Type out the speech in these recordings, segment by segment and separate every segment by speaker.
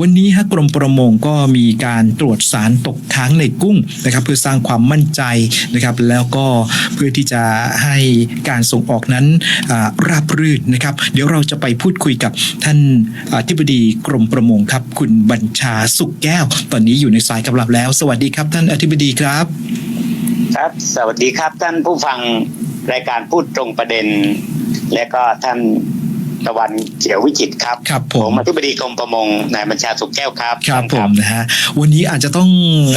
Speaker 1: วันนี้ฮะกรมประมงก็มีการตรวจสารตกค้างในกุ้งนะครับ เพื่อสร้างความมั่นใจนะครับ แล้วก็เพื่อที่จะให้การส่งออกนั้นราบรื่นนะครับ เดี๋ยวเราจะไปพูดคุยกับท่านอธิบดีกรมประมงครับ คุณบัญชาสุขแก้ว ตอนนี้อยู่ในสายกับเราแล้ว สวัสดีครับท่านอธิบดีครับ
Speaker 2: ครับ สวัสดีครับท่านผู้ฟังรายการพูดตรงประเด็น และก็ท่าน ตะวันเขียววิจิตรครับ
Speaker 1: ครับผ
Speaker 2: ผมมอธิบดีกรมประมงนายบัญชาสุขแก้วครับ
Speaker 1: ครับ
Speaker 2: ท่าน
Speaker 1: ผมนะฮะวันนี้อาจจะต้อง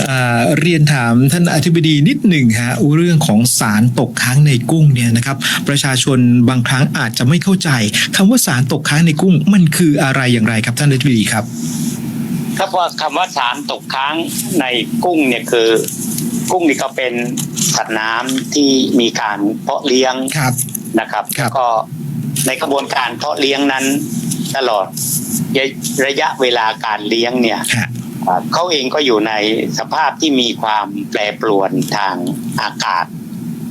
Speaker 1: อาเรียนถามท่านอธิบดีนิดหนึ่งฮะเรื่องของสารตกค้างในกุ้งเนี่ยนะครับ ประชาชนบางครั้งอาจจะไม่เข้าใจคำว่าสารตกค้างในกุ้งมันคืออะไรอย่างไรครับท่านอธิบดีครับ
Speaker 2: ครับว่าคำว่าสารตกค้างในกุ้งเนี่ยคือ กุ้งนี่ก็เป็นสัตว์น้ำที่มีการเพาะเลี้ยง
Speaker 1: ครับ
Speaker 2: นะครับ
Speaker 1: ครับ
Speaker 2: แล้วก็ ในกระบวนการเพาะเลี้ยงนั้นตลอดระยะเวลาการเลี้ยงเนี่ย
Speaker 1: ฮะ
Speaker 2: อ่าเขาเองก็อยู่ในสภาพที่มีความแปรปรวนทางอากาศ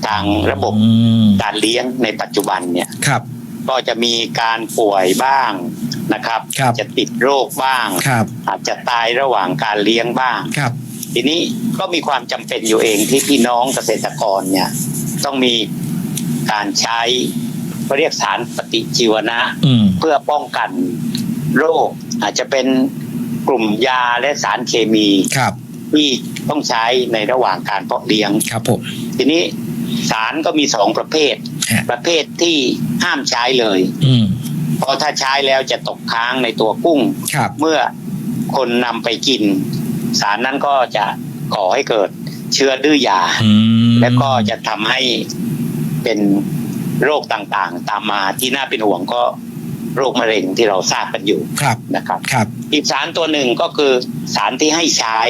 Speaker 2: ทางระบบ
Speaker 1: อืม
Speaker 2: การเลี้ยงในปัจจุบันเนี่ย
Speaker 1: ครับ
Speaker 2: ก็จะมีการป่วยบ้างนะครับ
Speaker 1: ครับ
Speaker 2: จะติดโรคบ้าง
Speaker 1: ครับ
Speaker 2: อาจจะตายระหว่างการเลี้ยงบ้าง
Speaker 1: ครับ
Speaker 2: ทีนี้ก็มีความจำเป็นอยู่เองที่พี่น้องเกษตรกรเนี่ย ต้องมีการใช้ เขาเรียกสารปฏิชีวนะ
Speaker 1: อืม
Speaker 2: เพื่อป้องกันโรค อาจจะเป็นกลุ่มยาและสารเคมี
Speaker 1: ครับ
Speaker 2: ที่ต้องใช้ในระหว่างการเพาะเลี้ยง
Speaker 1: ครับผม
Speaker 2: ทีนี้สารก็มีสองประเภท
Speaker 1: ฮะ
Speaker 2: ประเภทที่ห้ามใช้เลย
Speaker 1: อืม
Speaker 2: เพราะถ้าใช้แล้วจะตกค้างในตัวกุ้ง
Speaker 1: ครับ
Speaker 2: เมื่อคนนำไปกิน สารนั้นก็จะก่อให้เกิดเชื้อดื้อยา
Speaker 1: อืม
Speaker 2: และก็จะทำให้เป็น โรคต่างๆ ตามมาที่น่าเป็นห่วงก็โรคมะเร็งที่เราทราบกันอยู่
Speaker 1: ครับ
Speaker 2: นะครับ
Speaker 1: ครับ
Speaker 2: อีกสารตัวหนึ่งก็คือสารที่ให้ใช้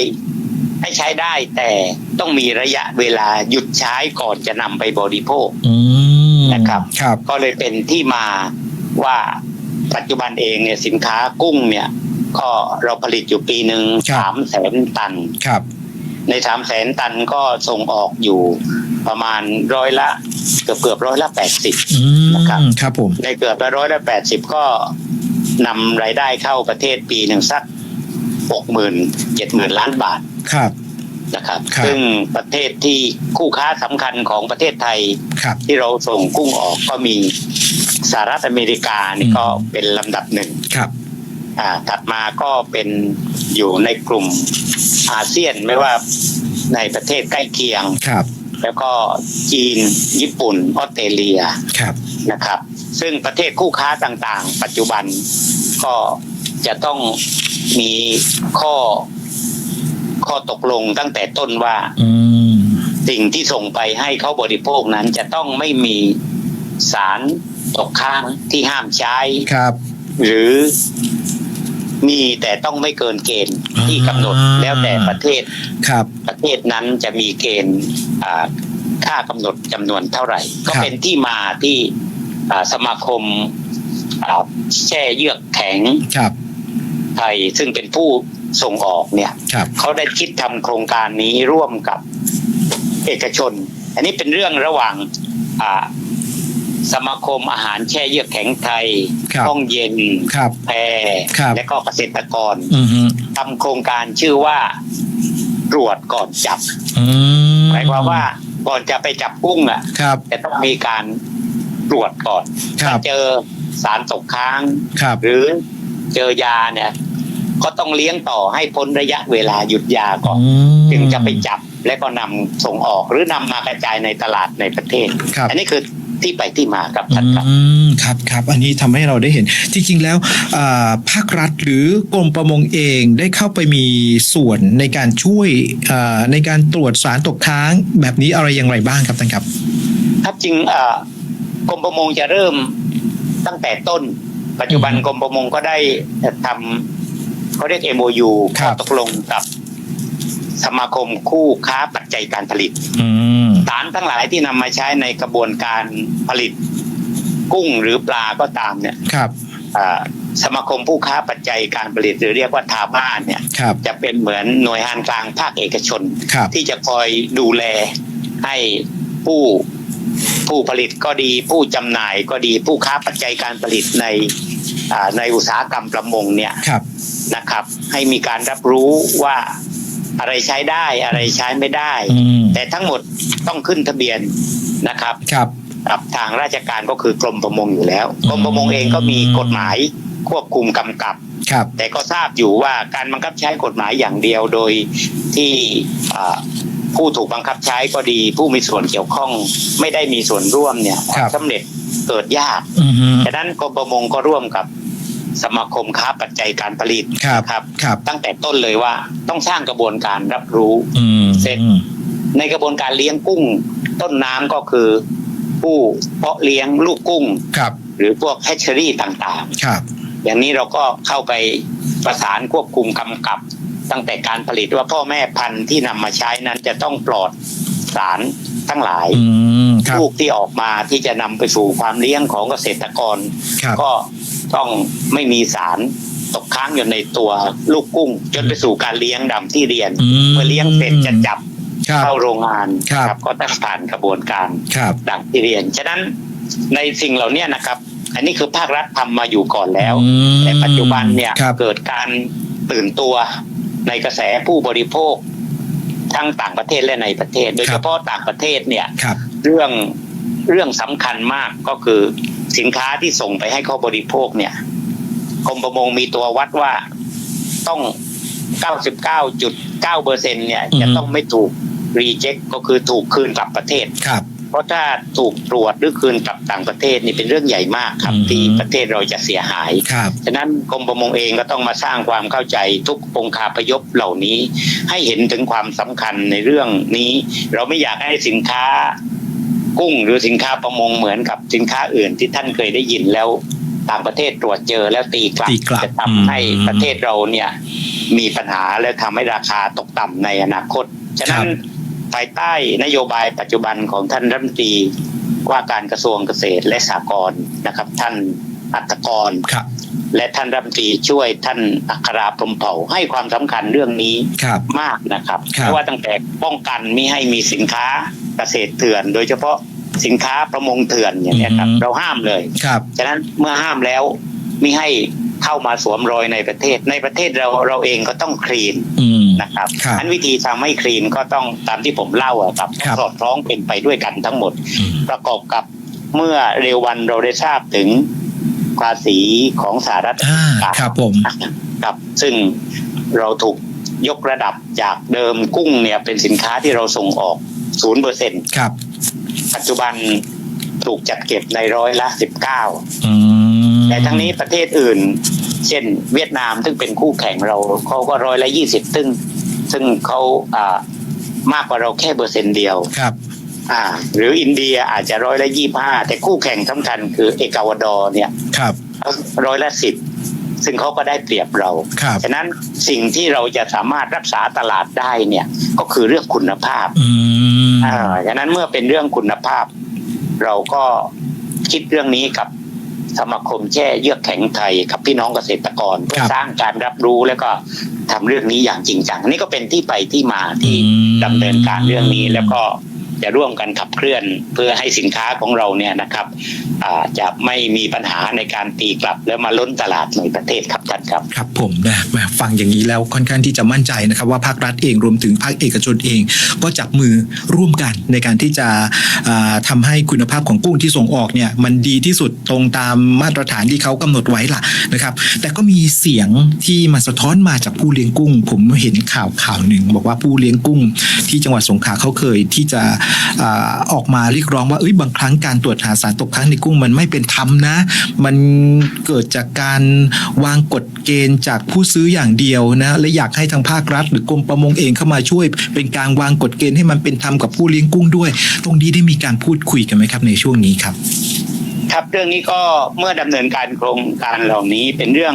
Speaker 2: ให้ใช้ได้แต่ต้องมีระยะเวลาหยุดใช้ก่อนจะนำไปบริโภค
Speaker 1: อืม
Speaker 2: นะครับ
Speaker 1: ครับ
Speaker 2: ก็เลยเป็นที่มาว่าปัจจุบันเองเนี่ยสินค้ากุ้งเนี่ยก็เราผลิตอยู่ปีหนึ่ง
Speaker 1: ครับ
Speaker 2: สามแสนตัน
Speaker 1: ครับ
Speaker 2: ในสามแสนตันก็ส่งออกอยู่ประมาณร้อยละเกือบเกือบร้อยละแปดสิบ
Speaker 1: อืม
Speaker 2: นะครับ
Speaker 1: ครับผม
Speaker 2: ในเกือบร้อยละแปดสิบก็นำรายได้เข้าประเทศปีหนึ่งสักหกหมื่นเจ็ดหมื่นล้านบาท
Speaker 1: ครับ
Speaker 2: นะครับ
Speaker 1: ครับ
Speaker 2: ซึ่งประเทศที่คู่ค้าสำคัญของประเทศไทย
Speaker 1: ครับ
Speaker 2: ที่เราส่งกุ้งออกก็มีสหรัฐอเมริกานี่
Speaker 1: อืม
Speaker 2: ก็เป็นลำดับหนึ่ง
Speaker 1: ครับ
Speaker 2: อ่าถัดมาก็เป็น อยู่ในกลุ่มอาเซียนไม่ว่าในประเทศใกล้เคียง
Speaker 1: ครับ
Speaker 2: แล้วก็จีนญี่ปุ่นออสเตรเลีย
Speaker 1: ครับ
Speaker 2: นะครับ ซึ่งประเทศคู่ค้าต่างๆ ปัจจุบันก็จะต้องมีข้อข้อตกลงตั้งแต่ต้นว่า
Speaker 1: อืม
Speaker 2: สิ่งที่ส่งไปให้เขาบริโภคนั้นจะต้องไม่มีสารตกค้างที่ห้ามใช้
Speaker 1: ครับ
Speaker 2: หรือ มีแต่ต้องไม่เกินเกณฑ์ที่กำหนด
Speaker 1: อ่า
Speaker 2: แล้วแต่ประเทศ
Speaker 1: ครับ
Speaker 2: ประเทศนั้นจะมีเกณฑ์อ่าค่ากำหนดจำนวนเท่าไหร่ ก็เป็นที่มาที่อ่าสมาคมอ่าแช่เยือกแข็ง
Speaker 1: ครับ
Speaker 2: ไทยซึ่งเป็นผู้ส่งออกเนี่ย
Speaker 1: ครับ
Speaker 2: เขาได้คิดทำโครงการนี้ร่วมกับเอกชน อันนี้เป็นเรื่องระหว่างอ่า สมาคมอาหารแช่เยือกแข็งไทย
Speaker 1: ครับ
Speaker 2: ห้องเย็น
Speaker 1: ครับ
Speaker 2: แพร
Speaker 1: ครับ
Speaker 2: และก็เกษตรกร
Speaker 1: อืมฮึ
Speaker 2: ทำโครงการชื่อว่าตรวจก่อนจับ
Speaker 1: อืม
Speaker 2: หมายความว่าก่อนจะไปจับกุ้งอะ
Speaker 1: ครับ
Speaker 2: จะต้องมีการตรวจก่อน
Speaker 1: ครับ
Speaker 2: ถ้าเจอสารตกค้าง
Speaker 1: ครับ
Speaker 2: หรือเจอยาเนี่ย ก็ต้องเลี้ยงต่อให้พ้นระยะเวลาหยุดยาก่อน
Speaker 1: อืม
Speaker 2: จึงจะไปจับและก็นำส่งออกหรือนำมากระจายในตลาดในประเทศ
Speaker 1: ครับ
Speaker 2: อันนี้คือ ที่ไปที่มาครับท่านครับ
Speaker 1: อืมครับครับอันนี้ทำให้เราได้เห็น จริง ๆ แล้วอ่าภาครัฐหรือกรมประมงเองได้เข้าไปมีส่วนในการช่วยอ่าในการตรวจสารตกค้างแบบนี้อะไรอย่างไรบ้างครับท่านครับ
Speaker 2: ครับจริงเอ่อกรมประมงจะเริ่มตั้งแต่ต้น ปัจจุบัน
Speaker 1: อืม
Speaker 2: กรมประมงก็ได้ทำเขาเรียก MOU
Speaker 1: ครั
Speaker 2: ข้อบตกลงกับสมาคมคู่ค้าปัจจัยการผลิต
Speaker 1: อืม
Speaker 2: สารทั้งหลายที่นำมาใช้ในกระบวนการผลิตกุ้งหรือปลาก็ตามเนี่ย
Speaker 1: ครับ
Speaker 2: อ่าสมาคมผู้ค้าปัจจัยการผลิตหรือเรียกว่าทาบ้านเนี่ย
Speaker 1: ครับ
Speaker 2: จะเป็นเหมือนหน่วยงานกลางภาคเอกชน
Speaker 1: ครับ
Speaker 2: ที่จะคอยดูแลให้ผู้ผู้ผลิตก็ดีผู้จำหน่ายก็ดีผู้ค้าปัจจัยการผลิตในอ่าในอุตสาหกรรมประมงเนี่ย
Speaker 1: ครับ
Speaker 2: นะครับ ให้มีการรับรู้ว่าอะไรใช้ได้อะไรใช้ไม่ได้
Speaker 1: อืม
Speaker 2: แต่ทั้งหมด ต้องขึ้นทะเบียนนะครับ
Speaker 1: ครับ
Speaker 2: กับทางราชการก็คือกรมประมงอยู่แล้ว
Speaker 1: อืม
Speaker 2: กรมประมงเองก็มีกฎหมายควบคุมกำกับ
Speaker 1: ครับ
Speaker 2: แต่ก็ทราบอยู่ว่าการบังคับใช้กฎหมายอย่างเดียวโดยที่อ่าผู้ถูกบังคับใช้ก็ดี ผู้มีส่วนเกี่ยวข้องไม่ได้มีส่วนร่วมเนี่ยค
Speaker 1: ครั
Speaker 2: วา
Speaker 1: บ
Speaker 2: มสำเร็จเกิดยาก
Speaker 1: อืม
Speaker 2: ฉะนั้นกรมประมงก็ร่วมกับสมาคมค้าปัจจัยการผลิต
Speaker 1: ครับ
Speaker 2: นะครับ
Speaker 1: ครับ
Speaker 2: ตั้งแต่ต้นเลยว่าต้องสร้างกระบวนการรับรู้
Speaker 1: อืม
Speaker 2: เสร็จ ในกระบวนการเลี้ยงกุ้ง ต้นน้ำก็คือผู้เพาะเลี้ยงลูกกุ้ง
Speaker 1: ครับ
Speaker 2: หรือพวกแฮชเชอรี่ต่าง
Speaker 1: ครับ
Speaker 2: ๆอย่างนี้เราก็เข้าไปประสานควบคุมกำกับ ตั้งแต่การผลิตว่าพ่อแม่พันธุ์ที่นำมาใช้นั้นจะต้องปลอดสารทั้งหลาย
Speaker 1: อืมครับ
Speaker 2: ลูกที่ออกมาที่จะนำไปสู่ความเลี้ยงของเกษตรกร
Speaker 1: ครับ
Speaker 2: ก็ต้องไม่มีสารตกค้างอยู่ในตัวลูกกุ้ง จนไปสู่การเลี้ยงดำที่เรียน
Speaker 1: อืม
Speaker 2: เมื่อเลี้ยงเสร็จจะจับ
Speaker 1: ครับ
Speaker 2: เข้าโรงงาน
Speaker 1: ครับ
Speaker 2: ก็ต้องผ่านกระบวนการ
Speaker 1: ครับ
Speaker 2: ดังที่เรียน ฉะนั้นในสิ่งเหล่านี้นะครับ อันนี้คือภาครัฐทำมาอยู่ก่อนแล้ว
Speaker 1: อืม
Speaker 2: แต่ปัจจุบันเนี่ย
Speaker 1: ครับ
Speaker 2: เกิดการตื่นตัวในกระแสผู้บริโภค ทั้งต่างประเทศและในประเทศ โดยเฉพาะต่างประเทศเนี่ย
Speaker 1: ครับ
Speaker 2: เรื่องเรื่องสำคัญมากก็คือสินค้าที่ส่งไปให้เขาบริโภคเนี่ยกรมประมงมีตัววัดว่าต้อง 99.9เปอร์เซ็นเนี่ย
Speaker 1: อืม
Speaker 2: จะต้องไม่ถูก รีเจ็คก็คือถูกคืนกลับประเทศ
Speaker 1: ครับ
Speaker 2: เพราะถ้าถูกตรวจหรือคืนกลับต่างประเทศนี่เป็นเรื่องใหญ่มากครับ
Speaker 1: อืม
Speaker 2: ที่ประเทศเราจะเสียหาย
Speaker 1: ครับ
Speaker 2: ฉะนั้นกรมประมงเองก็ต้องมาสร้างความเข้าใจทุกองค์คาพยพเหล่านี้ ให้เห็นถึงความสำคัญในเรื่องนี้ เราไม่อยากให้สินค้ากุ้งหรือสินค้าประมงเหมือนกับสินค้าอื่นที่ท่านเคยได้ยินแล้วต่างประเทศตรวจเจอแล้วตีกลับ
Speaker 1: ตีกลับ
Speaker 2: จะทำให้
Speaker 1: อืม
Speaker 2: ประเทศเราเนี่ยมีปัญหาและทำให้ราคาตกต่ำในอนาคต ฉะนั้น ภายใต้นโยบายปัจจุบันของท่านรัฐมนตรีว่าการกระทรวงเกษตรและสหกรณ์นะครับ ท่านอัตกร
Speaker 1: ครับ
Speaker 2: และท่านรัฐมนตรีช่วยท่านอัคราพรหมเผ่าให้ความสำคัญเรื่องนี้
Speaker 1: ครับ
Speaker 2: มากนะครับ
Speaker 1: ครับ
Speaker 2: เพราะว่าตั้งแต่ป้องกันมิให้มีสินค้าเกษตรเถื่อน โดยเฉพาะสินค้าประมงเถื่อนอย่างนี้ยครับ
Speaker 1: อืม
Speaker 2: เราห้ามเลย
Speaker 1: ครับ
Speaker 2: ฉะนั้นเมื่อห้ามแล้วมิให้ เข้ามาสวมรอยในประเทศ ในประเทศเราเราเองก็ต้องคลีน
Speaker 1: อืม
Speaker 2: นะครับ
Speaker 1: ครับ
Speaker 2: อันวิธีทำให้คลีนก็ต้องตามที่ผมเล่าอะครับ
Speaker 1: ครับ
Speaker 2: สอดคล้องเป็นไปด้วยกันทั้งหมด
Speaker 1: อืม
Speaker 2: ประกอบกับเมื่อเร็ววันเราได้ทราบถึงภาษีของสหรัฐอ
Speaker 1: อ่า
Speaker 2: เมริกา
Speaker 1: ครับผม
Speaker 2: ครับซึ่งเราถูกยกระดับจากเดิมกุ้งเนี่ยเป็นสินค้าที่เราส่งออกศูนย์เปอร์เซ็น
Speaker 1: ครับ
Speaker 2: ปัจจุบันถูกจัดเก็บในร้อยละสิบเก้า
Speaker 1: อืม
Speaker 2: แต่ทั้งนี้ประเทศอื่น เช่นเวียดนามซึ่งเป็นคู่แข่งเราเขาก็ร้อยละยี่สิบซึ่งซึ่งเขาอ่ามากกว่าเราแค่เปอร์เซ็นต์เดียว
Speaker 1: ครับ
Speaker 2: อ่า หรืออินเดียอาจจะร้อยละยี่ห้าแต่คู่แข่งสำคัญคือเอกวาดอร์เนี่ย
Speaker 1: ครับ
Speaker 2: ร้อยละสิบซึ่งเขาก็ได้เปรียบเรา
Speaker 1: ครับ
Speaker 2: ฉะนั้นสิ่งที่เราจะสามารถรักษาตลาดได้เนี่ยก็คือเรื่องคุณภาพ
Speaker 1: อืม
Speaker 2: อ่าฉะนั้นเมื่อเป็นเรื่องคุณภาพ เราก็คิดเรื่องนี้กับ สมาคมแช่เยือกแข็งไทยกับพี่น้องเกษตรกรเพื่อสร้างการรับรู้แล้วก็ทำเรื่องนี้อย่างจริงจังนี่ก็เป็นที่ไปที่มาที่
Speaker 1: อืม
Speaker 2: ดำเนินการเรื่องนี้แล้วก็ จะร่วมกันขับเคลื่อนเพื่อให้สินค้าของเราเนี่ยนะครับจะไม่มีปัญหาในการตีกลับ แล้วมาล้นตลาดในประเทศครับท่านครับ
Speaker 1: ครับผมนะแหมฟังอย่างนี้แล้วค่อนข้างที่จะมั่นใจนะครับว่าภาครัฐเองรวมถึงภาคเอกชนเอง ก็จับมือร่วมกันในการที่จะทำาให้คุณภาพของกุ้งที่ส่งออกเนี่ยมันดีที่สุดตรงตามมาตรฐานที่เขากำหนดไว้ล่ะนะครับ แต่ก็มีเสียงที่มาสะท้อนมาจากผู้เลี้ยงกุ้ง ผมเห็นข่าวข่าวหนึ่งบอกว่าผู้เลี้ยงกุ้งที่จังหวัดสงขลาเขาเคยที่จะอออกมาเรียกร้องว่าเอ้ยบางครั้งการตรวจหาสารตกค้างในกุ้งมันไม่เป็นธรรมนะ มันเกิดจากการวางกฎเกณฑ์จากผู้ซื้ออย่างเดียวนะและอยากให้ทางภาครัฐ หรือกรมประมงเองเข้ามาช่วย เป็นการวางกฎเกณฑ์ให้มันเป็นธรรมกับผู้เลี้ยงกุ้งด้วย ตรงนี้ได้มีการพูดคุยกันไหมครับในช่วงนี้ครับ
Speaker 2: ครับเรื่องนี้ก็เมื่อดำเนินการโครงการเหล่านี้เป็นเรื่อง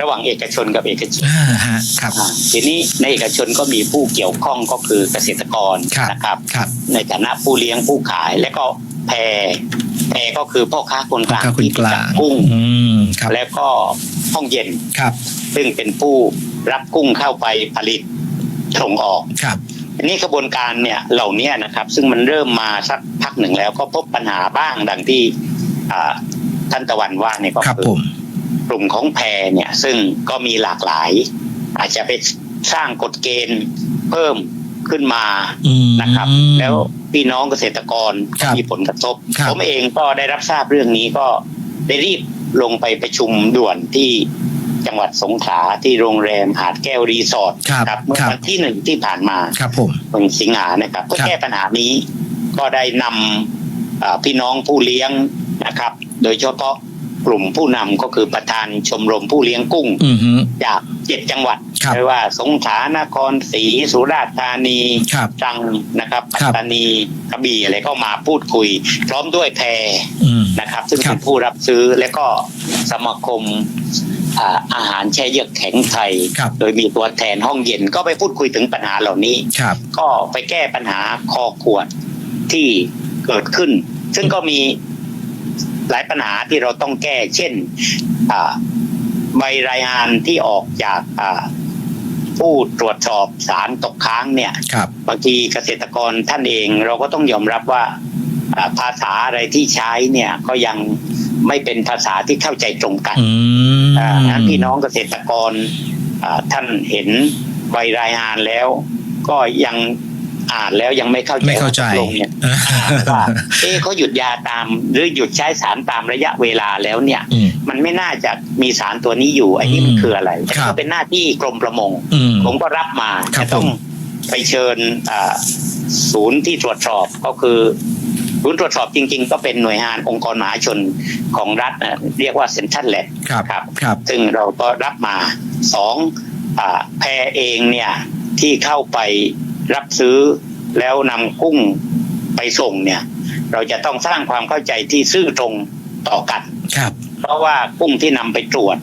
Speaker 2: ระหว่างเอกชนกับเอกชน
Speaker 1: อ่าฮะครับ
Speaker 2: อ่าทีนี้ในเอกชนก็มีผู้เกี่ยวข้องก็คือเกษตรกร
Speaker 1: ครับ
Speaker 2: นะครับ
Speaker 1: ครับ
Speaker 2: ในฐานะผู้เลี้ยงผู้ขายและก็แพรแพรก็คือพ่อค้าคนกลาง
Speaker 1: ข้าวคุณ
Speaker 2: ที่
Speaker 1: กลา
Speaker 2: จั
Speaker 1: ง
Speaker 2: บกุ้ง
Speaker 1: อืมครับ
Speaker 2: แล้วก็ห้องเย็น
Speaker 1: ครับ
Speaker 2: ซึ่งเป็นผู้รับกุ้งเข้าไปผลิตส่งออก
Speaker 1: ครับ
Speaker 2: อันนี้กระบวนการเนี่ยเหล่านี้นะครับ ซึ่งมันเริ่มมาสักพักหนึ่งแล้วก็พบปัญหาบ้างดังที่อ่าท่านตะวันว่าเนี่ยก็
Speaker 1: ครับ
Speaker 2: คื
Speaker 1: ผ
Speaker 2: อ
Speaker 1: ม
Speaker 2: กลุ่มของแพรเนี่ยซึ่งก็มีหลากหลาย อาจจะไปสร้างกฎเกณฑ์เพิ่มขึ้นมา
Speaker 1: อืม
Speaker 2: นะครับ แล้วพี่น้องเกษตรกร
Speaker 1: ครั
Speaker 2: ก็
Speaker 1: บ
Speaker 2: มีผลกระทบ
Speaker 1: ครับ
Speaker 2: ผมเองก็ได้รับทราบเรื่องนี้ก็ได้รีบลงไปประชุมด่วนที่จังหวัดสงขลาที่โรงแรมหาดแก้วรีสอร์ท
Speaker 1: ครับ
Speaker 2: เมื่อ
Speaker 1: ครับ
Speaker 2: วันที่หนึ่งที่ผ่านมา
Speaker 1: ครับผม
Speaker 2: วันสิงหานะครับเพื่อ
Speaker 1: ครับ
Speaker 2: แก้ปัญหานี้ก็ได้นำอ่าพี่น้องผู้เลี้ยงนะครับ โดยเฉพาะ กลุ่มผู้นำก็คือประธานชมรมผู้เลี้ยงกุ้ง
Speaker 1: อือฮึ
Speaker 2: จากเจ็ดจังหวัด
Speaker 1: ครับ
Speaker 2: ไม่ว่า สงขลานครศรีสุราษฎร์ธานี
Speaker 1: ครับ
Speaker 2: ตรังนะครับ
Speaker 1: ครั
Speaker 2: ปั
Speaker 1: บ
Speaker 2: ตตานีกระบี่อะไรก็มาพูดคุย พร้อมด้วยแพร
Speaker 1: อืม
Speaker 2: นะครับ ซึ่ง
Speaker 1: ครั
Speaker 2: เป็
Speaker 1: บ
Speaker 2: นผู้รับซื้อและก็สมาคมอ่าอาหารแช่เยือกแข็งไทย
Speaker 1: ครับ
Speaker 2: โดยมีตัวแทนห้องเย็นก็ไปพูดคุยถึงปัญหาเหล่านี้
Speaker 1: ครับ
Speaker 2: ก็ไปแก้ปัญหาคอขวดที่เกิดขึ้น ซึ่งก็มี หลายปัญหาที่เราต้องแก้ เช่นอ่าใบรายงานที่ออกจากอ่าผู้ตรวจสอบสารตกค้างเนี่ย
Speaker 1: ครับ
Speaker 2: บางทีเกษตรกรท่านเองเราก็ต้องยอมรับว่าอ่าภาษาอะไรที่ใช้เนี่ยก็ยังไม่เป็นภาษาที่เข้าใจตรงกัน
Speaker 1: อืม
Speaker 2: อ่างั้นพี่น้องเกษตรกรอ่าท่านเห็นใบรายงานแล้ว ก็ยัง อ่านแล้วยังไม่เข้าใจ
Speaker 1: ไม่เข้าใจ
Speaker 2: ว่ตกลงเนี่ยว่าเอ๊ะเขาหยุดยาตามหรือหยุดใช้สารตามระยะเวลาแล้วเนี่ย
Speaker 1: อืม
Speaker 2: มันไม่น่าจะมีสารตัวนี้อยู่ไอ้นี่มัน
Speaker 1: อืม
Speaker 2: คืออะไรอัน
Speaker 1: ครั
Speaker 2: นี้
Speaker 1: บ
Speaker 2: ก็เป็นหน้าที่กรมประมง
Speaker 1: อืม
Speaker 2: ผมก็รับมา
Speaker 1: ครับ
Speaker 2: จะต้อง
Speaker 1: ผม
Speaker 2: ไปเชิญอ่าศูนย์ที่ตรวจสอบก็คือศูนย์ตรวจสอบจริง ๆ ก็เป็นหน่วยงานองค์กรมหาชนของรัฐนะเรียกว่าเซ็นทรัลแลบ
Speaker 1: ครับ
Speaker 2: ครับ
Speaker 1: ครับ
Speaker 2: ซึ่งเราก็รับมาสองอาแพรเองเนี่ยที่เข้าไป รับซื้อแล้วนำกุ้งไปส่งเนี่ย เราจะต้องสร้างความเข้าใจที่ซื่อตรงต่อกัน
Speaker 1: ครับ
Speaker 2: เพราะว่ากุ้งที่นำไปตรวจ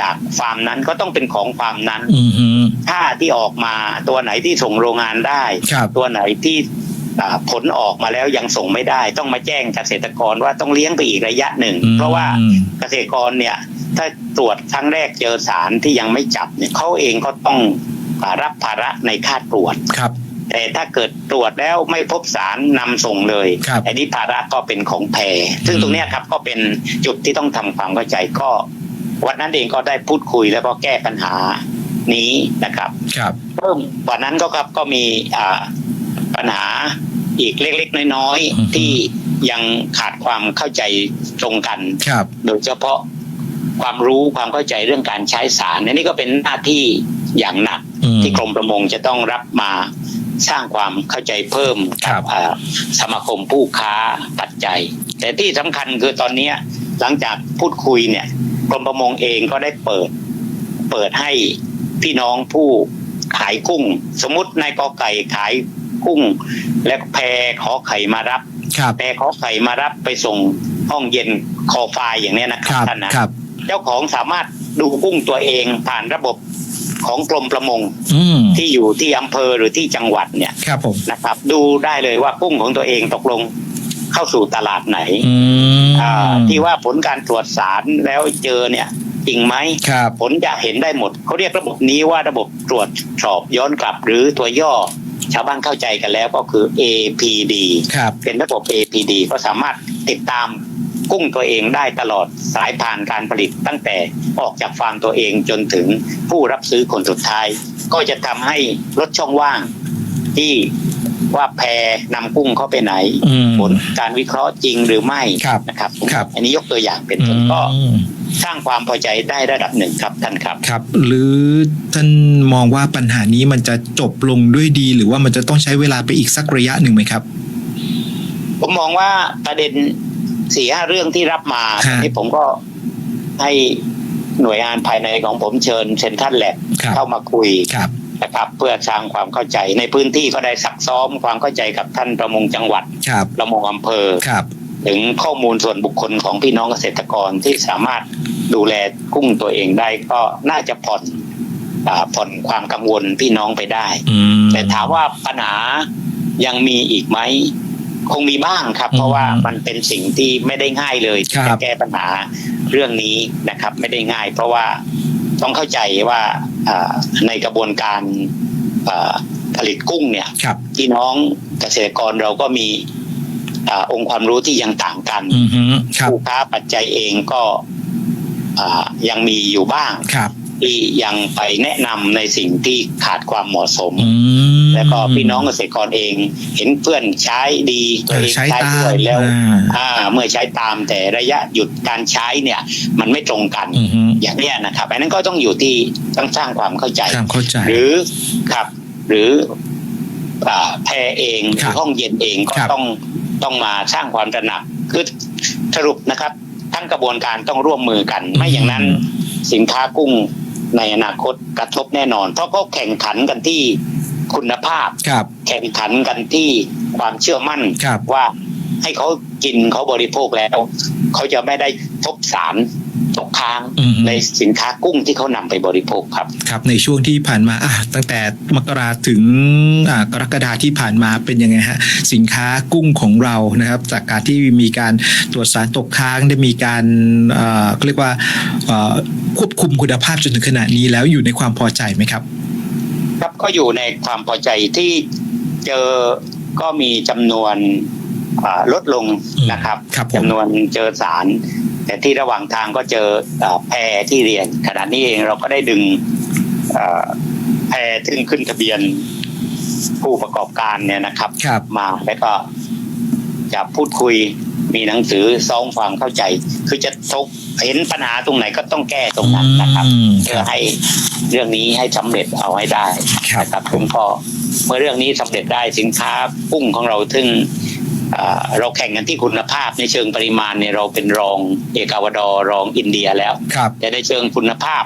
Speaker 2: จากฟาร์มนั้นก็ต้องเป็นของฟาร์มนั้น
Speaker 1: อืมฮึ
Speaker 2: ถ้าที่ออกมาตัวไหนที่ส่งโรงงานได้
Speaker 1: ครับ
Speaker 2: ตัวไหนที่อ่าผลออกมาแล้วยังส่งไม่ได้ ต้องมาแจ้งเกษตรกรว่าต้องเลี้ยงไปอีกระยะหนึ่ง
Speaker 1: อืม
Speaker 2: เพราะว่าเกษตรกรเนี่ย ถ้าตรวจครั้งแรกเจอสารที่ยังไม่จับเนี่ยเขาเองก็ต้องอ่า รับภาระในค่าตรวจ
Speaker 1: ครับ
Speaker 2: แต่ถ้าเกิดตรวจแล้วไม่พบสารนำส่งเลย
Speaker 1: ครับ
Speaker 2: อันนี้ภาระก็เป็นของแพรซึ่ง
Speaker 1: อืม
Speaker 2: ตรงเนี้ยครับก็เป็นจุดที่ต้องทำความเข้าใจก็ วันนั้นเองก็ได้พูดคุยแล้วก็แก้ปัญหานี้นะครับ
Speaker 1: ครับ
Speaker 2: เพิ่มกว่านั้นก็ครับก็มีอ่าปัญหาอีกเล็กๆน้อย
Speaker 1: อือฮึ
Speaker 2: ๆที่ยังขาดความเข้าใจตรงกัน
Speaker 1: ครับ
Speaker 2: โดยเฉพาะ ความรู้ความเข้าใจเรื่องการใช้สารอันนี้ก็เป็นหน้าที่อย่างหนัก
Speaker 1: อืม
Speaker 2: ที่กรมประมงจะต้องรับมาสร้างความเข้าใจเพิ่ม
Speaker 1: ครั
Speaker 2: กับอ่าสมาคมผู้ค้าปัจจัย แต่ที่สำคัญคือตอนเนี้ยหลังจากพูดคุยเนี่ยกรมประมงเองก็ได้เปิด เปิดให้พี่น้องผู้ขายกุ้ง สมมตินายกอไก่ขายกุ้ง และแพรขอไข่มารับ
Speaker 1: ครับ
Speaker 2: แพรขอไข่มารับไปส่งห้องเย็นคอไฟล์อย่างเนี้ยนะค
Speaker 1: ครับรับ
Speaker 2: ท่านนะครับ เจ้าของสามารถดูกุ้งตัวเองผ่านระบบของกรมประมง
Speaker 1: อืม
Speaker 2: ที่อยู่ที่อำเภอหรือที่จังหวัดเนี่ย
Speaker 1: ครับผม
Speaker 2: นะครับ ดูได้เลยว่ากุ้งของตัวเองตกลงเข้าสู่ตลาดไหน
Speaker 1: อืม
Speaker 2: อ่าที่ว่าผลการตรวจสารแล้วเจอเนี่ยจริงไหม
Speaker 1: ครับ
Speaker 2: ผลจะเห็นได้หมดเขาเรียกระบบนี้ว่าระบบตรวจสอบย้อนกลับหรือตัวย่อ ชาวบ้านเข้าใจกันแล้วก็คือ APD
Speaker 1: ครับ
Speaker 2: เป็นระบบ APD ก็สามารถติดตาม กุ้งตัวเองได้ตลอดสายพานการผลิตตั้งแต่ออกจากฟาร์มตัวเองจนถึงผู้รับซื้อคนสุดท้าย ก็จะทำให้ลดช่องว่างที่ว่าแพรนำกุ้งเข้าไปไหน
Speaker 1: อืม
Speaker 2: ผลการวิเคราะห์จริงหรือไม่
Speaker 1: ครับ
Speaker 2: นะครับ
Speaker 1: ครับ
Speaker 2: อันนี้ยกตัวอย่างเป็นต้นก็
Speaker 1: อืม
Speaker 2: สร้างความพอใจได้ระดับหนึ่งครับท่านครับ
Speaker 1: ครับ หรือท่านมองว่าปัญหานี้มันจะจบลงด้วยดี หรือว่ามันจะต้องใช้เวลาไปอีกสักระยะหนึ่งไหมครับ
Speaker 2: ผมมองว่าประเด็น สี่ห้าเรื่องที่รับมา
Speaker 1: ฮะ
Speaker 2: ที่ผมก็ให้หน่วยงานภายในของผมเชิญเซ็นทรัลแลบ
Speaker 1: ครับ
Speaker 2: เข้ามาคุย
Speaker 1: ครับ
Speaker 2: นะครับเพื่อสร้างความเข้าใจในพื้นที่ก็ได้ซักซ้อมความเข้าใจกับท่านประมงจังหวัด
Speaker 1: ครับ
Speaker 2: ประมงอำเภอ
Speaker 1: ครับ
Speaker 2: ถึงข้อมูลส่วนบุคคลของพี่น้องเกษตรกรที่สามารถดูแลกุ้งตัวเองได้ก็น่าจะผ่อนอ่าผ่อนความกังวลพี่น้องไปได้
Speaker 1: อืม
Speaker 2: แต่ถามว่าปัญหายังมีอีกไหม คงมีบ้างครับ
Speaker 1: อืม
Speaker 2: เพราะว่ามันเป็นสิ่งที่ไม่ได้ง่ายเลยที่
Speaker 1: ครั
Speaker 2: จะ
Speaker 1: บ
Speaker 2: แก้ปัญหาเรื่องนี้นะครับ ไม่ได้ง่าย เพราะว่าต้องเข้าใจว่าอ่าในกระบวนการอ่าผลิตกุ้งเนี่ย
Speaker 1: ครับ
Speaker 2: พี่น้องเกษตรกรเราก็มีอาองค์ความรู้ที่ยังต่างกัน
Speaker 1: อืมฮึครับ
Speaker 2: ผู้ค้าปัจจัยเองก็อ่ายังมีอยู่บ้าง
Speaker 1: ครับ
Speaker 2: ที่ยังไปแนะนำในสิ่งที่ขาดความเหมาะสม
Speaker 1: อืม
Speaker 2: แล้วก็พี่น้องเกษตรกรเอง เห็นเพื่อนใช้ดี
Speaker 1: เอ
Speaker 2: ตัว
Speaker 1: อ
Speaker 2: เอง
Speaker 1: ใช้
Speaker 2: ใช้
Speaker 1: ตา
Speaker 2: ด้
Speaker 1: ม
Speaker 2: วยแล้ว
Speaker 1: อ่า
Speaker 2: อ่าเมื่อใช้ตามแต่ระยะหยุดการใช้เนี่ย มันไม่ตรงกัน
Speaker 1: อือฮึ
Speaker 2: อย่างเนี้ยนะครับอันนั้นก็ต้องอยู่ที่ต้องสร้างความเข้าใจ
Speaker 1: ตามเข้าใจ
Speaker 2: หรือครับหรืออ่าแพรเองห
Speaker 1: ครั
Speaker 2: รื
Speaker 1: บ
Speaker 2: อห้องเย็นเองก็
Speaker 1: ครับ
Speaker 2: ต้องต้องมาสร้างความตระหนักคือสรุปนะครับ ทั้งกระบวนการต้องร่วมมือกัน ไม่อย่างนั้นสินค้ากุ้ง ในอนาคตกระทบแน่นอน เพราะเขาแข่งขันกันที่คุณภาพ
Speaker 1: ครับ
Speaker 2: แข่งขันกันที่ความเชื่อมั่น
Speaker 1: ครับ
Speaker 2: ว่าให้เขากินเขาบริโภคแล้ว เขาจะไม่ได้พบสาร ตกค้าง
Speaker 1: อืม
Speaker 2: ในสินค้ากุ้งที่เขานำไปบริโภคครับ
Speaker 1: ครับ ในช่วงที่ผ่านมาอะตั้งแต่มกราถึงอ่ากรกฎาที่ผ่านมาเป็นยังไงฮะสินค้ากุ้งของเรานะครับ จากการที่มีการตรวจสารตกค้างได้มีการเอ่อเรียกว่าเอ่อควบคุมคุณภาพจนถึงขณะนี้แล้วอยู่ในความพอใจไหมครับ
Speaker 2: ครับก็อยู่ในความพอใจที่เจอก็มีจำนวนอ่าลดลง
Speaker 1: อืม
Speaker 2: นะครับ
Speaker 1: ครับผม
Speaker 2: จำนวนเจอสาร แต่ที่ระหว่างทางก็เจออ่าแพรที่เรียนขณะนี้เองเราก็ได้ดึงอ่าแพรซึ่งขึ้นทะเบียนผู้ประกอบการเนี่ยนะครับ
Speaker 1: ครับ
Speaker 2: มาแล้วก็จะพูดคุยมีหนังสือซ้องความเข้าใจ คือจะทบเห็นปัญหาตรงไหนก็ต้องแก้ตรงนั้นนะครับ
Speaker 1: อืมค
Speaker 2: เพื่อ
Speaker 1: รับ
Speaker 2: ให้เรื่องนี้ให้สำเร็จเอาให้ได้
Speaker 1: ครับ
Speaker 2: นะครับผมก็เมื่อเรื่องนี้สำเร็จได้สินค้ากุ้งของเราซึ่ง เอ่อเราแข่งกันที่คุณภาพในเชิงปริมาณเนี่ยเราเป็นรองเอกาวดอรองอินเดียแล้ว
Speaker 1: ครับ
Speaker 2: แต่ในเชิงคุณภาพ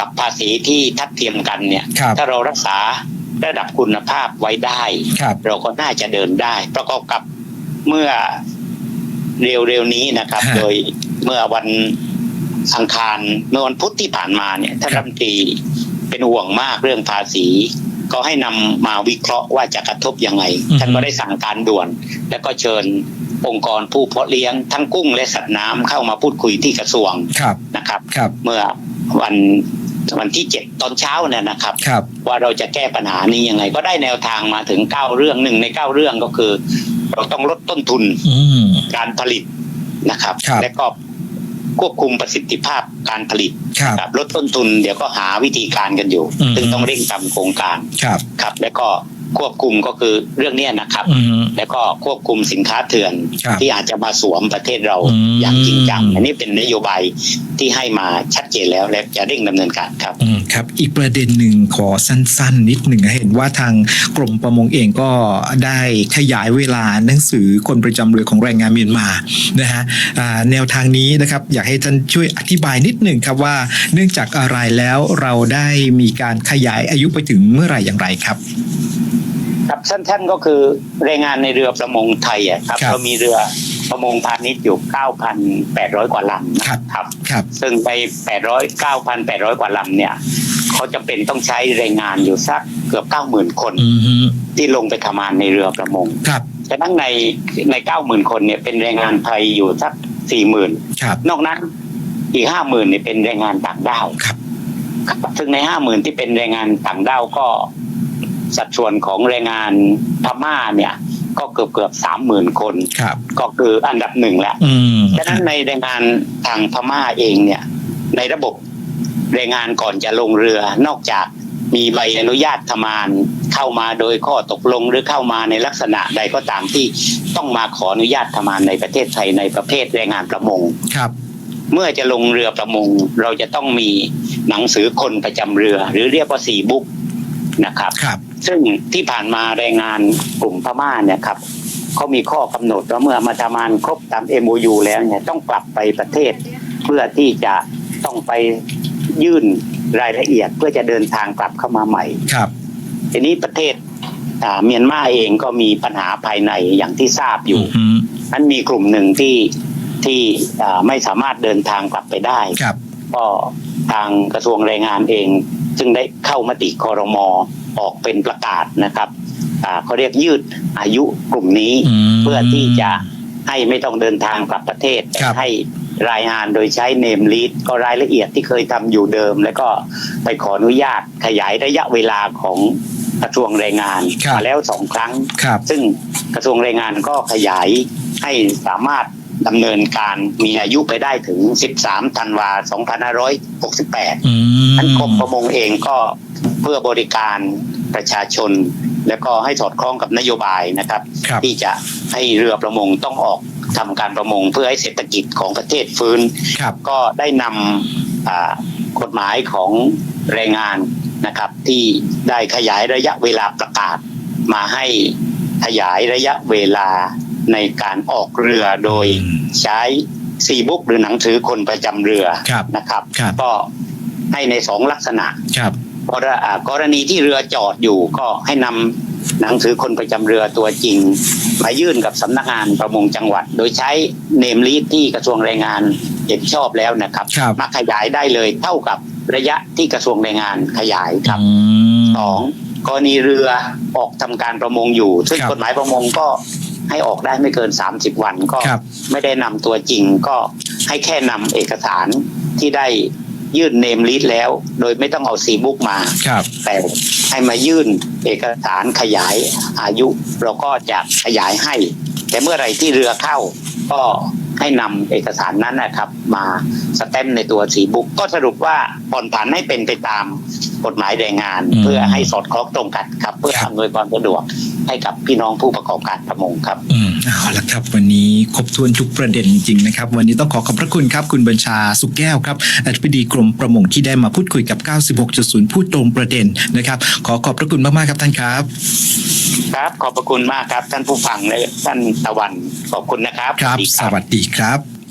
Speaker 2: กับภาษีที่ทัดเทียมกันเนี่ย
Speaker 1: ครับ
Speaker 2: ถ้าเรารักษาระดับคุณภาพไว้ได้
Speaker 1: ครับ
Speaker 2: เราก็น่าจะเดินได้ ประกอบกับเมื่อเร็วๆนี้นะครับ
Speaker 1: ฮะ
Speaker 2: โดยเมื่อวันอังคารเมื่อวันพุธที่ผ่านมาเนี่ยท่าน
Speaker 1: ครั
Speaker 2: รับฐมนตรีเป็นห่วงมากเรื่องภาษี ก็ให้นำมาวิเคราะห์ว่าจะกระทบยังไง ท่านก็ได้สั่งการด่วน แล้วก็เชิญองค์กรผู้เพาะเลี้ยงทั้งกุ้งและสัตว์น้ำเข้ามาพูดคุยที่กระทรวง
Speaker 1: ครับ
Speaker 2: นะครับ
Speaker 1: ครับ
Speaker 2: เมื่อวันวันที่เจ็ดตอนเช้าเนี่ยนะครับ
Speaker 1: ครับ
Speaker 2: ว่าเราจะแก้ปัญหานี้ยังไง ก็ได้แนวทางมาถึงเก้าเรื่องหนึ่งในเก้าเรื่องก็คือ เราต้องลดต้นทุน
Speaker 1: อืม
Speaker 2: การผลิตนะครับ
Speaker 1: ครับ
Speaker 2: และก็ ควบคุมประสิทธิภาพการผลิต
Speaker 1: ครับ
Speaker 2: ครับลดต้นทุนเดี๋ยวก็หาวิธีการกันอยู่
Speaker 1: อืม
Speaker 2: ซึ่งต้องเร่งทำโครงการ
Speaker 1: ครับ
Speaker 2: ครับแล้วก็ ควบคุมก็คือเรื่องเนี้ยนะครับ
Speaker 1: อืม
Speaker 2: แล้วก็ควบคุมสินค้าเถื่อน
Speaker 1: ครับ
Speaker 2: ที่อาจจะมาสวมประเทศเรา
Speaker 1: อืม
Speaker 2: อย่างจริงจังอันนี้เป็นนโยบายที่ให้มาชัดเจนแล้วและจะเร่งดำเนินการครับ
Speaker 1: อืมครับ อีกประเด็นหนึ่งขอสั้น ๆ นิดหนึ่งเห็นว่าทางกรมประมงเองก็ได้ขยายเวลาหนังสือคนประจำเรือของแรงงานเมียนมานะฮะอ่าแนวทางนี้นะครับอยากให้ท่านช่วยอธิบายนิดหนึ่งครับว่าเนื่องจากอะไรแล้วเราได้มีการขยายอายุไปถึงเมื่อไหร่อย่างไรครับ
Speaker 2: ครับสั้นๆก็คือแรงงานในเรือประมงไทยอะครับ
Speaker 1: ครับ
Speaker 2: เรามีเรือประมงพาณิชย์อยู่ 9,800 กว่าลำนะครับครับ
Speaker 1: ครับ
Speaker 2: ซึ่งไป 800 9,800 กว่าลำเนี่ยเขาจำเป็นต้องใช้แรงงานอยู่สักเกือบ 90,000 คน
Speaker 1: อืม
Speaker 2: ที่ลงไปทำงานในเรือประมง
Speaker 1: ครับ
Speaker 2: ฉะนั้นในใน 90,000 คนเนี่ยเป็นแรงงานไทยอยู่สัก 40,000
Speaker 1: ครับ
Speaker 2: นอกนั้นอีก 50,000เนี่ยเป็นแรงงานต่างด้าว
Speaker 1: ครับ
Speaker 2: ครับซึ่งใน 50,000 ที่เป็นแรงงานต่างด้าวก็ สัดส่วนของแรงงานพม่าเนี่ย ก็เกือบเกือบสามหมื่นคน
Speaker 1: ครับ
Speaker 2: ก็คืออันดับหนึ่งแหละ
Speaker 1: อืม
Speaker 2: ฉะนั้นในแรงงานทางพม่าเองเนี่ย ในระบบแรงงานก่อนจะลงเรือนอกจากมีใบอนุญาตทำงานเข้ามาโดยข้อตกลงหรือเข้ามาในลักษณะใดก็ตามที่ต้องมาขออนุญาตทำงานในประเทศไทยในประเภทแรงงานประมง
Speaker 1: ครับ
Speaker 2: เมื่อจะลงเรือประมง เราจะต้องมีหนังสือคนประจำเรือ หรือเรียกว่าสีบุ๊กนะครับ
Speaker 1: ครับ
Speaker 2: ซึ่งที่ผ่านมาแรงงานกลุ่มพม่าเนี่ยครับเขามีข้อกำหนดว่าเมื่อมาทำงานครบตาม MOU แล้วเนี่ยต้องกลับไปประเทศ เพื่อที่จะต้องไปยื่นรายละเอียดเพื่อจะเดินทางกลับเข้ามาใหม่
Speaker 1: ครับ
Speaker 2: ทีนี้ประเทศอ่าเมียนมาเองก็มีปัญหาภายในอย่างที่ทราบอยู่
Speaker 1: อืม
Speaker 2: นั้นมีกลุ่มหนึ่งที่ที่อ่าไม่สามารถเดินทางกลับไปได้
Speaker 1: ครับ
Speaker 2: ก็ทางกระทรวงแรงงานเอง ซึ่งได้เข้ามติคอรมอ ออกเป็นประกาศนะครับอ่าเขาเรียกยืดอายุกลุ่มนี้
Speaker 1: ม
Speaker 2: เพื่อที่จะให้ไม่ต้องเดินทางกลับประเทศ
Speaker 1: ครับ
Speaker 2: ให้รายงานโดยใช้เนมลีดก็รายละเอียดที่เคยทำอยู่เดิม แล้วก็ไปขออนุญาตขยายระยะเวลาของกระทรวงแรงงาน
Speaker 1: ครับ
Speaker 2: มาแล้วสองครั้ง
Speaker 1: ครับ
Speaker 2: ซึ่งกระทรวงแรงงานก็ขยายให้สามารถดำเนินการมีอายุไปได้ถึง 13ธันวา2568
Speaker 1: อืม
Speaker 2: ท่านกรมประมงเองก็ เพื่อบริการประชาชน แล้วก็ให้สอดคล้องกับนโยบายนะครับ
Speaker 1: ครับ
Speaker 2: ที่จะให้เรือประมงต้องออกทำการประมงเพื่อให้เศรษฐกิจของประเทศฟื้น
Speaker 1: ครับ
Speaker 2: ก็ได้นำอ่ากฎหมายของแรงงานนะครับ ที่ได้ขยายระยะเวลาประกาศ มาให้ขยายระยะเวลาในการออกเรือโดย
Speaker 1: อืม
Speaker 2: ใช้ซีบุ๊กหรือหนังสือคนประจำเรือ
Speaker 1: ครับ
Speaker 2: นะครับ
Speaker 1: ครับ
Speaker 2: ก็ให้ในสองลักษณะ
Speaker 1: ครับ
Speaker 2: กรอ่ากรณีที่เรือจอดอยู่ก็ให้นำหนังสือคนประจำเรือตัวจริง มายื่นกับสำนักงานประมงจังหวัด โดยใช้เนมลีดที่กระทรวงแรงงานเห็นชอบแล้วนะครับ
Speaker 1: ครับ
Speaker 2: มาขยายได้เลยเท่ากับระยะที่กระทรวงแรงงานขยายครับ
Speaker 1: อืม
Speaker 2: สองกรณีเรือออกทำการประมงอยู่ ซึ่ง
Speaker 1: ครับ
Speaker 2: กฎหมายประมงก็ให้ออกได้ไม่เกิน 30 วันก็
Speaker 1: ครับ
Speaker 2: ไม่ได้นำตัวจริงก็ให้แค่นำเอกสารที่ได้ ยื่นเนมลิสแล้ว โดยไม่ต้องเอาซีบุ๊กมา
Speaker 1: ครับ
Speaker 2: แต่ให้มายื่นเอกสารขยายอายุเราก็จะขยายให้ แต่เมื่อไหรที่เรือเข้า ก็ให้นำเอกสารนั้นนะครับ มาสแตมป์ในตัวสีบุ๊กก็สรุปว่าผ่อนผันให้เป็นไปตามกฎหมายแรงงาน
Speaker 1: อืม
Speaker 2: เพื่อให้สอดคล้องตรงกันครับ เพื่อ
Speaker 1: ครับ
Speaker 2: อำนวยความสะดวก ให้กับพี่น้องผู้ประกอบการประมงครับ
Speaker 1: อืมเอาละครับ วันนี้ครบถ้วนทุกประเด็นจริงๆนะครับ วันนี้ต้องขอขอบพระคุณครับคุณบัญชาสุขแก้วครับอธิบดีกรมประมงที่ได้มาพูดคุยกับ 96.0 พูดตรงประเด็นนะครับ ขอขอบพระคุณมากๆครับท่านครับ
Speaker 2: ครับขอบพระคุณมากครับท่านผู้ฟังและท่านตะวันขอบคุณนะครับ
Speaker 1: ครับ
Speaker 2: สวัสดี
Speaker 1: สวัสดีครับ